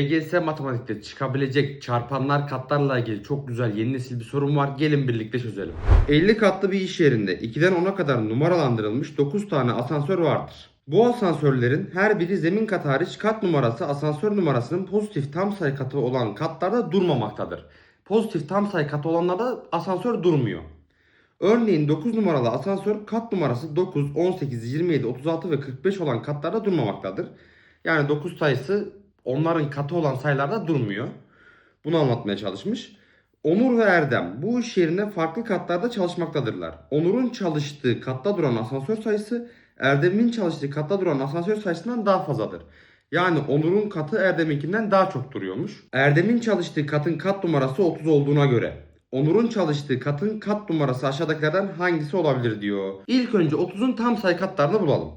EGS matematikte çıkabilecek çarpanlar katlarla ilgili çok güzel yeni nesil bir sorun var. Gelin birlikte çözelim. 50 katlı bir iş yerinde 2'den 10'a kadar numaralandırılmış 9 tane asansör vardır. Bu asansörlerin her biri zemin kat hariç kat numarası asansör numarasının pozitif tam sayı katı olan katlarda durmamaktadır. Pozitif tam sayı katı olanlarda asansör durmuyor. Örneğin 9 numaralı asansör kat numarası 9, 18, 27, 36 ve 45 olan katlarda durmamaktadır. Yani 9 sayısı onların katı olan sayılarda durmuyor. Bunu anlatmaya çalışmış. Onur ve Erdem bu iş yerine farklı katlarda çalışmaktadırlar. Onur'un çalıştığı katta duran asansör sayısı Erdem'in çalıştığı katta duran asansör sayısından daha fazladır. Yani Onur'un katı Erdem'inkinden daha çok duruyormuş. Erdem'in çalıştığı katın kat numarası 30 olduğuna göre Onur'un çalıştığı katın kat numarası aşağıdakilerden hangisi olabilir diyor. İlk önce 30'un tam sayı katlarını bulalım.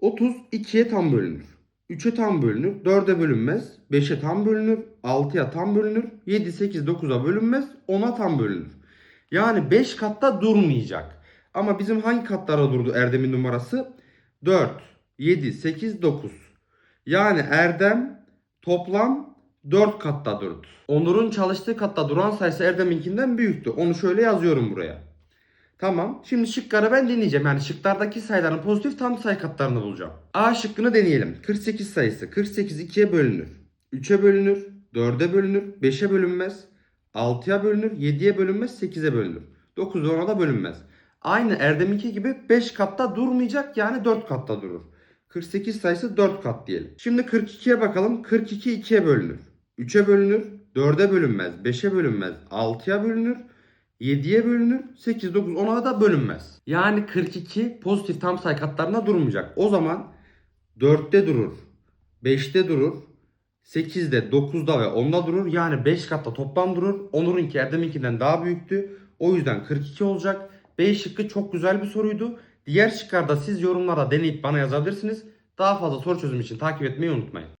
30 2'ye tam bölünür. 3'e tam bölünür, 4'e bölünmez, 5'e tam bölünür, 6'ya tam bölünür, 7, 8, 9'a bölünmez, 10'a tam bölünür. Yani 5 katta durmayacak. Ama bizim hangi katlara durdu Erdem'in numarası? 4, 7, 8, 9. Yani Erdem toplam 4 katta durdu. Onur'un çalıştığı katta duran sayısı Erdem'inkinden büyüktü. Onu şöyle yazıyorum buraya. Tamam. Şimdi şıkları ben deneyeceğim. Yani şıklardaki sayıların pozitif tam sayı katlarını bulacağım. A şıkkını deneyelim. 48 sayısı. 48 2'ye bölünür. 3'e bölünür. 4'e bölünür. 5'e bölünmez. 6'ya bölünür. 7'ye bölünmez. 8'e bölünür. 9 ve 10'a da bölünmez. Aynı Erdem'inki gibi 5 katta durmayacak yani 4 katta durur. 48 sayısı 4 kat diyelim. Şimdi 42'ye bakalım. 42 2'ye bölünür. 3'e bölünür. 4'e bölünmez. 5'e bölünmez. 6'ya bölünür. 7'ye bölünür. 8, 9, 10'a da bölünmez. Yani 42 pozitif tam sayı katlarına durmayacak. O zaman 4'te durur. 5'te durur. 8'de, 9'da ve 10'da durur. Yani 5 katta toplam durur. Onur'unki Erdem'inkinden daha büyüktü. O yüzden 42 olacak. B şıkkı çok güzel bir soruydu. Diğer şıklarda siz yorumlara deneyip bana yazabilirsiniz. Daha fazla soru çözüm için takip etmeyi unutmayın.